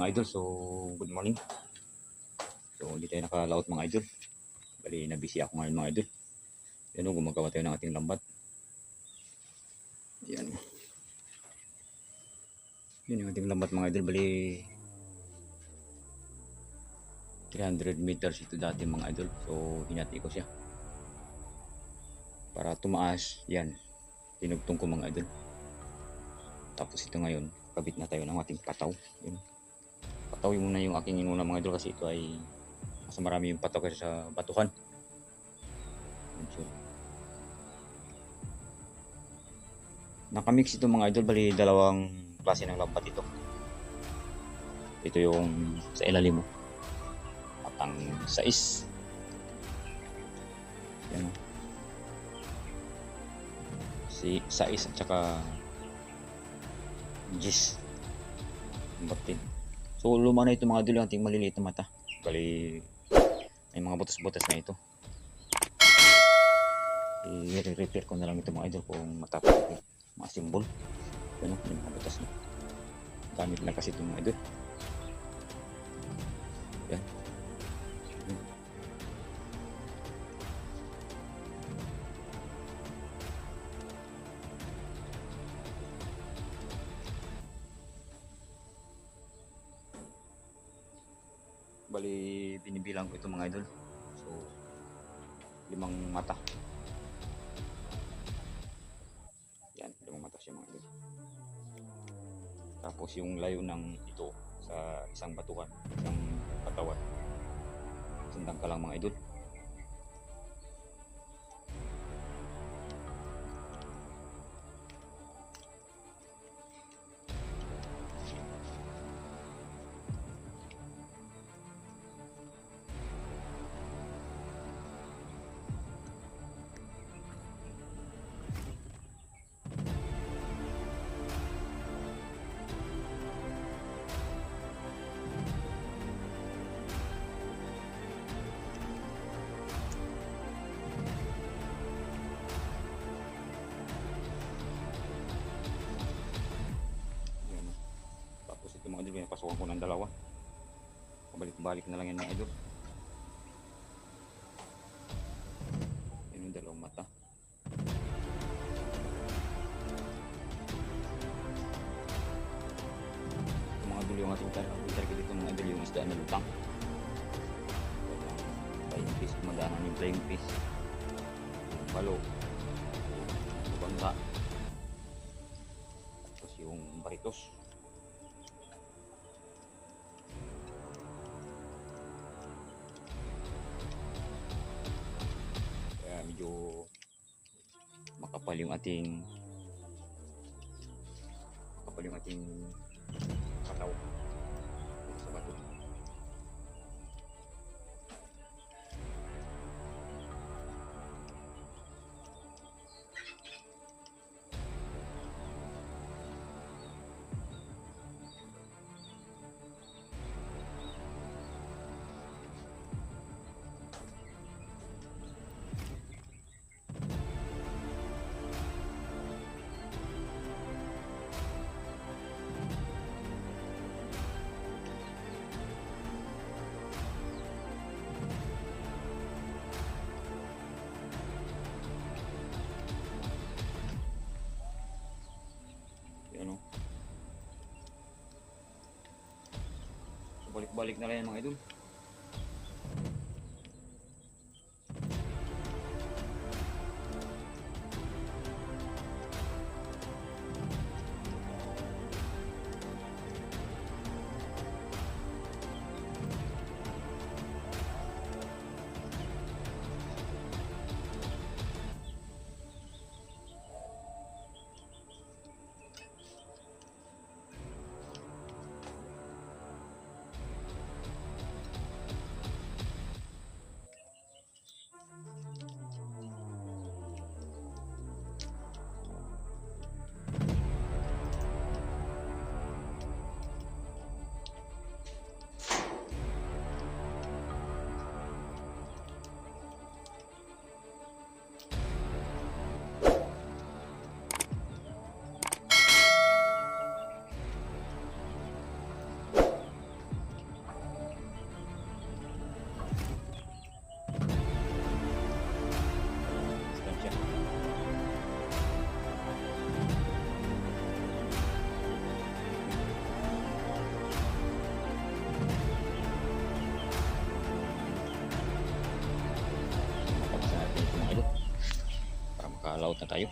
Mga idol, so good morning. So hindi tayo nakalaot mga idol. Bali na busy ako ngayon mga idol. Yan o, gumagawa tayo ng ating lambat. Yan. Yan yung ating lambat mga idol. Bali 300 meters ito dati mga idol. So hinati ko siya. Para tumaas, yan. Tinugtong ko mga idol. Tapos ito ngayon, kabit na tayo ng ating pataw. Yun. Pataw yung muna yung aking inuna mga idol kasi ito ay mas marami yung pataw kasi sa batuhan. So. Nakamix ito mga idol, bali dalawang klase ng lambat ito. Ito yung sa ilalim mo. At ang sais. Yan. Si sais at saka Gis. Batin. So luma na ito mga yung ating maliliit na mata. Bali may mga butas-butas na ito. I-repair ko na lang ito mga idol kung matapos. Mga symbol. Ano, may mga butas na. Gamit na kasi ito mga idol. Yan. Bali, binibilang ko ito mga idol. So, limang mata. Yan, limang mata siya mga idol. Tapos yung layo ng ito sa isang batukan, isang katawan. Sundang ka lang mga idol. Mga idol, pinapasukan ko ng dalawa. Pabalik-balik na lang yan mga idol. Yan yung dalawang mata. Mga idol yung ating tar- ating target dito mga idol yung isda na lutang. Flying fish, madaanan yung flying fish. Balo. Bangga. Tapos yung baritos. Makapal yung ating makapal yung ating balik-balik na lang yan mga idol. alaot na tayo.